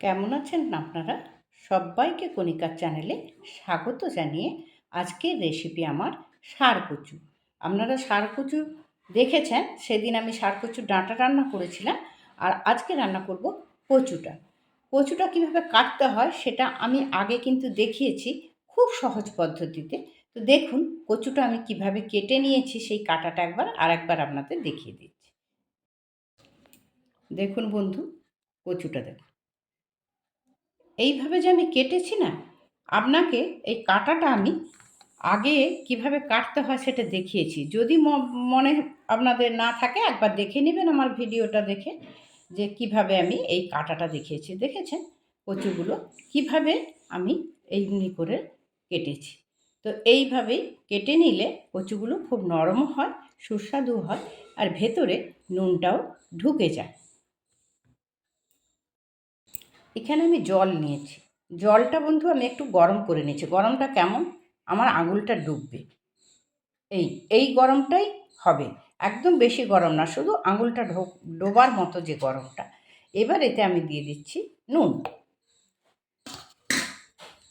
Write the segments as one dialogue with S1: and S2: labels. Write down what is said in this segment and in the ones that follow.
S1: কেমন আছেন আপনারা? সবাইকে কণিকার চ্যানেলে স্বাগত জানিয়ে আজকের রেসিপি আমার সার কচু আপনারা সার কচু দেখেছেন? সেদিন আমি সার কচু ডাঁটা রান্না করেছিলাম আর আজকে রান্না করব কচুটা। কচুটা কীভাবে কাটতে হয় সেটা আমি আগে কিন্তু দেখিয়েছি খুব সহজ পদ্ধতিতে। তো দেখুন, কচুটা আমি কীভাবে কেটে নিয়েছি, সেই কাটাটা একবার আর একবার আপনাদের দেখিয়ে দিচ্ছি। দেখুন বন্ধু, কচুটা দেখুন। এইভাবে যে আমি কেটেছি না, আপনাকে এই কাটাটা আমি আগে কীভাবে কাটতে হয় সেটা দেখিয়েছি। যদি মনে আপনাদের না থাকে, একবার দেখে নেবেন আমার ভিডিওটা দেখে যে কীভাবে আমি এই কাটাটা দেখিয়েছি। দেখেছেন? কচুগুলো কীভাবে আমি এইগুলি করে কেটেছি। তো এইভাবেই কেটে নিলে কচুগুলো খুব নরম হয়, সুস্বাদু হয়, আর ভেতরে নুনটাও ঢুকে যায়। এখানে আমি জল নিয়েছি। জলটা বন্ধু আমি একটু গরম করে নিয়েছি। গরমটা কেমন? আমার আঙুলটা ডুববে। এই এই গরমটাই হবে। একদম বেশি গরম না, শুধু আঙুলটা ডোবার মতো যে গরমটা। এবার এতে আমি দিয়ে দিচ্ছি নুন।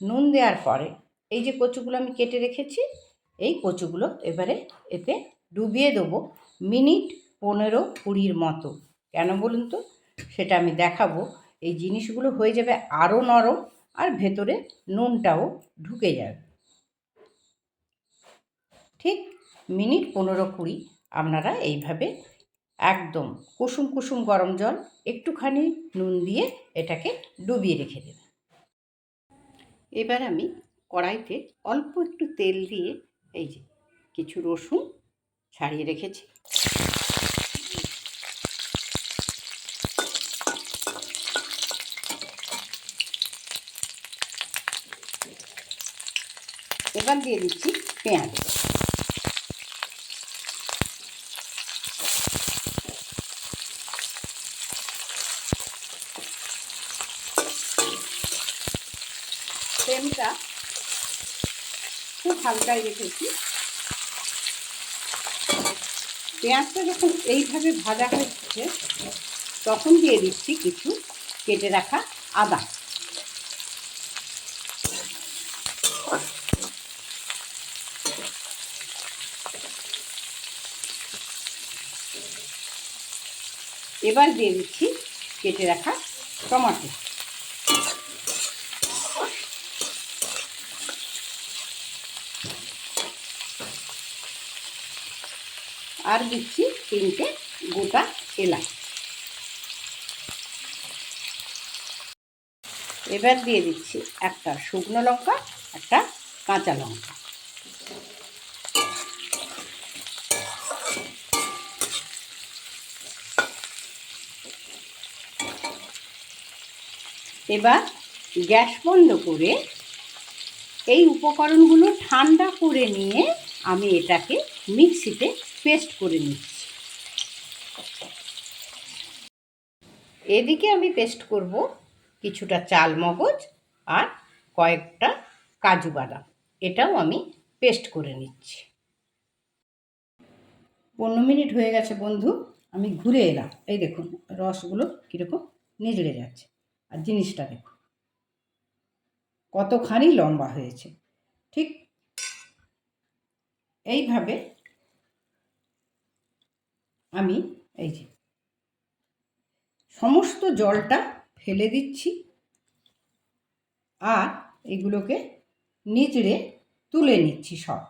S1: নুন দেওয়ার পরে এই যে কচুগুলো আমি কেটে রেখেছি, এই কচুগুলো এবারে এতে ডুবিয়ে দেবো মিনিট পনেরো কুড়ির মতো। কেন বলুন তো? সেটা আমি দেখাবো। এই জিনিসগুলো হয়ে যাবে আরও নরম আর ভেতরে নুনটাও ঢুকে যাবে। ঠিক মিনিট পনেরো কুড়ি আপনারা এইভাবে একদম কুসুম কুসুম গরম জল একটুখানি নুন দিয়ে এটাকে ডুবিয়ে রেখে দেবেন। এবার আমি কড়াইতে অল্প একটু তেল দিয়ে এই যে কিছু রসুন ছাড়িয়ে রেখেছি। এবার দিয়ে দিচ্ছি পেঁয়াজ। ফ্লেমটা খুব হালকায় রেখেছি। পেঁয়াজটা যখন এইভাবে ভাজা হচ্ছে তখন দিয়ে দিচ্ছি কিছু কেটে রাখা আদা। এবার দিয়ে দিচ্ছি কেটে রাখা টমাটো। আর দিচ্ছি তিনটে গোটা এলাচ। এবার দিয়ে দিচ্ছি একটা শুকনো লঙ্কা, একটা কাঁচা লঙ্কা। এবার গ্যাস বন্ধ করে এই উপকরণগুলো ঠান্ডা করে নিয়ে আমি এটাকে মিক্সিতে পেস্ট করে নিচ্ছি। এদিকে আমি পেস্ট করব কিছুটা চাল মগজ আর কয়েকটা কাজু বাদাম। এটাও আমি পেস্ট করে নিচ্ছি। পনেরো মিনিট হয়ে গেছে বন্ধু, আমি ঘুরে এলাম। এই দেখুন, রসগুলো কীরকম নিজড়ে যাচ্ছে। আর জিনিসটা দেখুন। কতখানি লম্বা হয়েছে, ঠিক? এইভাবে আমি এই যে সমস্ত জলটা ফেলে দিচ্ছি আর এগুলোকে নিচড়ে তুলে নিচ্ছি সব।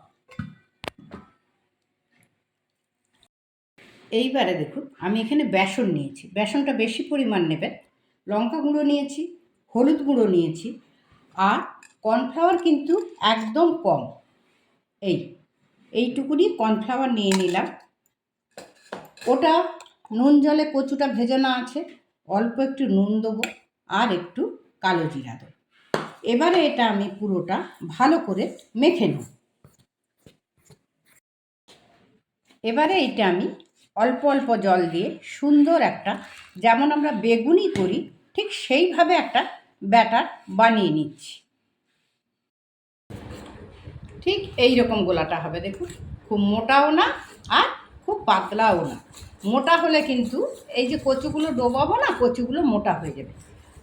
S1: এইবারে দেখুন, আমি এখানে বেসন নিয়েছি। বেসনটা বেশি পরিমাণ নেবেন। লঙ্কা গুঁড়ো নিয়েছি, হলুদ গুঁড়ো নিয়েছি আর কর্নফ্লাওয়ার কিন্তু একদম কম। এই, এইটুকুনি কর্নফ্লাওয়ার নিয়ে নিলাম। ওটা নুন জলে কচুটা ভেজানো আছে, অল্প একটু নুন দেবো আর একটু কালো জিরা দেবো। এবারে এটা আমি পুরোটা ভালো করে মেখে নেব। এবারে এটা আমি অল্প অল্প জল দিয়ে সুন্দর একটা, যেমন আমরা বেগুনি করি ঠিক সেইভাবে একটা ব্যাটার বানিয়ে নিচ্ছি। ঠিক এই রকম গোলাটা হবে, দেখুন। খুব মোটাও না আর খুব পাতলাও না। মোটা হলে কিন্তু এই যে কচুগুলো ডোবাবো না, কচুগুলো মোটা হয়ে যাবে।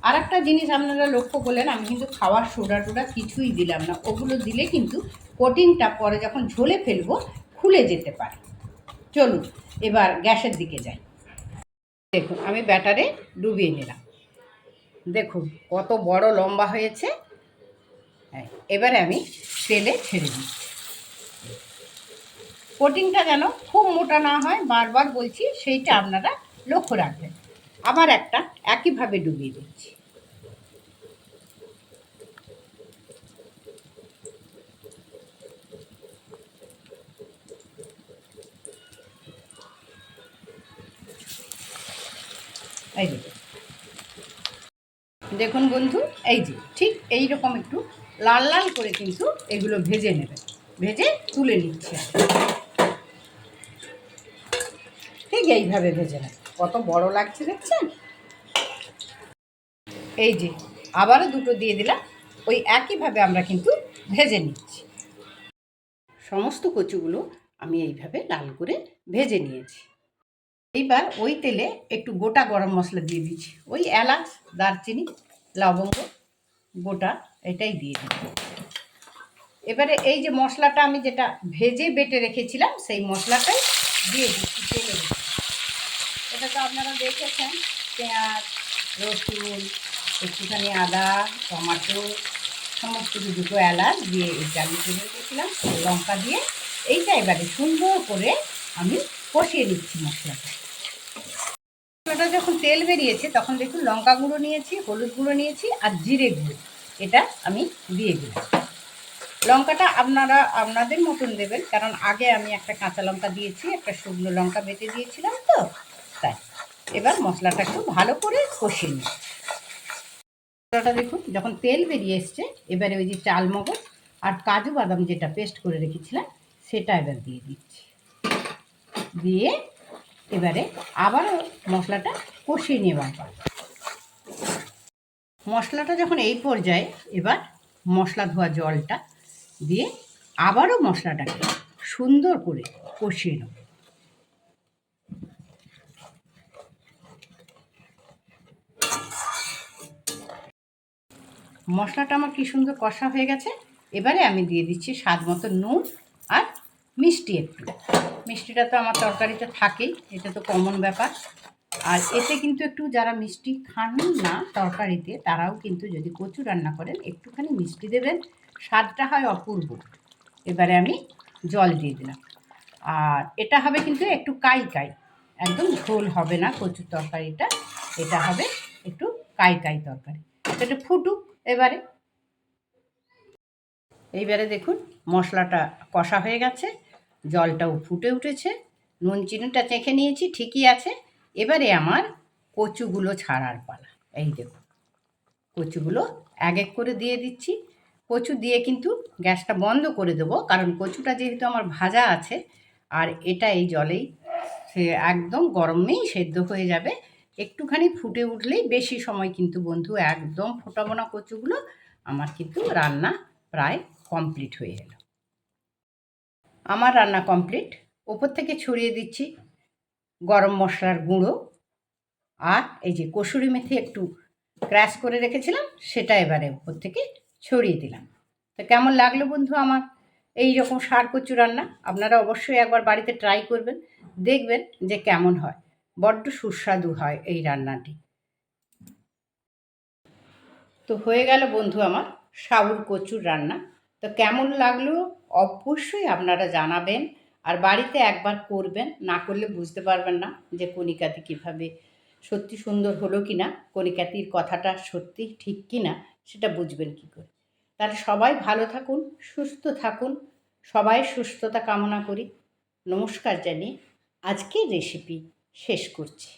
S1: আর একটা জিনিস আপনারা লক্ষ্য করলেন, আমি কিন্তু খাওয়ার সোডা টোডা কিছুই দিলাম না। ওগুলো দিলে কিন্তু কোটিংটা পরে যখন ঝোলে ফেলব, খুলে যেতে পারে। চলুন, এবার গ্যাসের দিকে যাই। দেখুন, আমি ব্যাটারে ডুবিয়ে নিলাম। দেখুন কত বড় লম্বা হয়েছে। হ্যাঁ, এবারে আমি তেলে ছেড়ে দিই। কোটিংটা যেন খুব মোটা না হয় বারবার বলছি সেইটা আপনারা লক্ষ্য রাখবেন। আবার একটা একইভাবে ডুবিয়ে দিচ্ছি। এই দেখুন। দেখুন বন্ধু, এই যে, ঠিক এই রকম একটু লাল লাল করে কিন্তু এগুলো ভেজে নেবে ভেজে তুলে নিচ্ছে ঠিক এইভাবে ভেজে নেবে কত বড় লাগছে দেখছেন? এই যে, আবারও দুটো দিয়ে দিলাম। ওই একইভাবে আমরা কিন্তু ভেজে নিচ্ছি। সমস্ত কচুগুলো আমি এইভাবে লাল করে ভেজে নিয়েছি। এইবার ওই তেলে একটু গোটা গরম মশলা দিয়ে দিচ্ছি। ওই এলাচ, দারচিনি, লবঙ্গ, গোটা এটাই দিয়ে দিচ্ছি। এবারে এই যে মশলাটা আমি যেটা ভেজে বেটে রেখেছিলাম, সেই মশলাটাই দিয়ে দিচ্ছি তেলে। এটা তো আপনারা দেখেছেন, পেঁয়াজ, রসুন, একটুখানি আদা, টমাটো, সমস্ত কিছু দুটো এলাচ দিয়ে এটা আমি করে রেখেছিলাম লঙ্কা দিয়ে। এইটা এবারে সুন্দর করে আমি কষিয়ে নিচ্ছি মশলাটা। মশলাটা যখন তেল বেরিয়েছে, তখন দেখুন লঙ্কা গুঁড়ো নিয়েছি, হলুদ গুঁড়ো নিয়েছি আর জিরে গুঁড়ো। এটা আমি দিয়ে দিলাম। লঙ্কাটা আপনারা আপনাদের মতন দেবেন, কারণ আগে আমি একটা কাঁচা লঙ্কা দিয়েছি, একটা শুকনো লঙ্কা বেটে দিয়েছিলাম তো, তাই। এবার মশলাটা একটু ভালো করে কষিয়ে নিই। মশলাটা দেখুন, যখন তেল বেরিয়ে এসছে, এবারে ওই যে চাল মগজ আর কাজু বাদাম যেটা পেস্ট করে রেখেছিলাম, সেটা এবার দিয়ে দিচ্ছি। দিয়ে এবারে আবারও মশলাটা কষিয়ে নেওয়ার পর মশলাটা যখন এই পর্যায়ে, এবার মশলা ধোয়া জলটা দিয়ে আবারও মশলাটাকে সুন্দর করে কষিয়ে নেব। মশলাটা আমার কি সুন্দর কষা হয়ে গেছে। এবারে আমি দিয়ে দিচ্ছি স্বাদ মতো নুন আর মিষ্টি একটু। মিষ্টিটা তো আমার তরকারিতে থাকেই, এটা তো কমন ব্যাপার। আর এতে কিন্তু একটু যারা মিষ্টি খান না তরকারিতে, তারাও কিন্তু যদি কচু রান্না করেন, একটুখানি মিষ্টি দেবেন, স্বাদটা হয় অপূর্ব। এবারে আমি জল দিয়ে দিলাম। আর এটা হবে কিন্তু একটু কাই কাই একদম ঝোল হবে না কচুর তরকারিটা, এটা হবে একটু কাই কাই তরকারি। এটা ফুটুক এবারে। এইবারে দেখুন, মশলাটা কষা হয়ে গেছে। জলটাও ফুটে উঠেছে, নুন চিনিটা চেখে নিয়েছি, ঠিকই আছে। এবারে আমার কচুগুলো ছাড়ার পালা। এই দেখুন, কচুগুলো এক এক করে দিয়ে দিচ্ছি। কচু দিয়ে কিন্তু গ্যাসটা বন্ধ করে দেবো, কারণ কচুটা যেহেতু আমার ভাজা আছে, আর এটা এই জলেই সে একদম গরমেই সেদ্ধ হয়ে যাবে। একটুখানি ফুটে উঠলেই বেশি সময় কিন্তু বন্ধু একদম ফোটাবো না কচুগুলো। আমার কিন্তু রান্না প্রায় কমপ্লিট হয়ে এলো। আমার রান্না কমপ্লিট ওপর থেকে ছড়িয়ে দিচ্ছি গরম মশলার গুঁড়ো। আর এই যে কসুরি মেথি একটু ক্র্যাশ করে রেখেছিলাম, সেটা এবারে ওপর থেকে ছড়িয়ে দিলাম। তো কেমন লাগল বন্ধু আমার এই রকম সার কচু রান্না? আপনারা অবশ্যই একবার বাড়িতে ট্রাই করবেন, দেখবেন যে কেমন হয়। বড্ড সুস্বাদু হয় এই রান্নাটি। তো হয়ে গেল বন্ধু আমার সাউর কচুর রান্না। তো কেমন লাগল? অবশ্যই আপনারা জানাবেন আর বাড়িতে একবার করবেন, না করলে বুঝতে পারবেন না যে কণিকাতি কীভাবে সত্যি সুন্দর হলো কি না কণিকাতির কথাটা সত্যি ঠিক কি না সেটা বুঝবেন কী করে। তাহলে সবাই ভালো থাকুন, সুস্থ থাকুন, সবাই সুস্থতা কামনা করি। নমস্কার জানিয়ে আজকের রেসিপি শেষ করছি।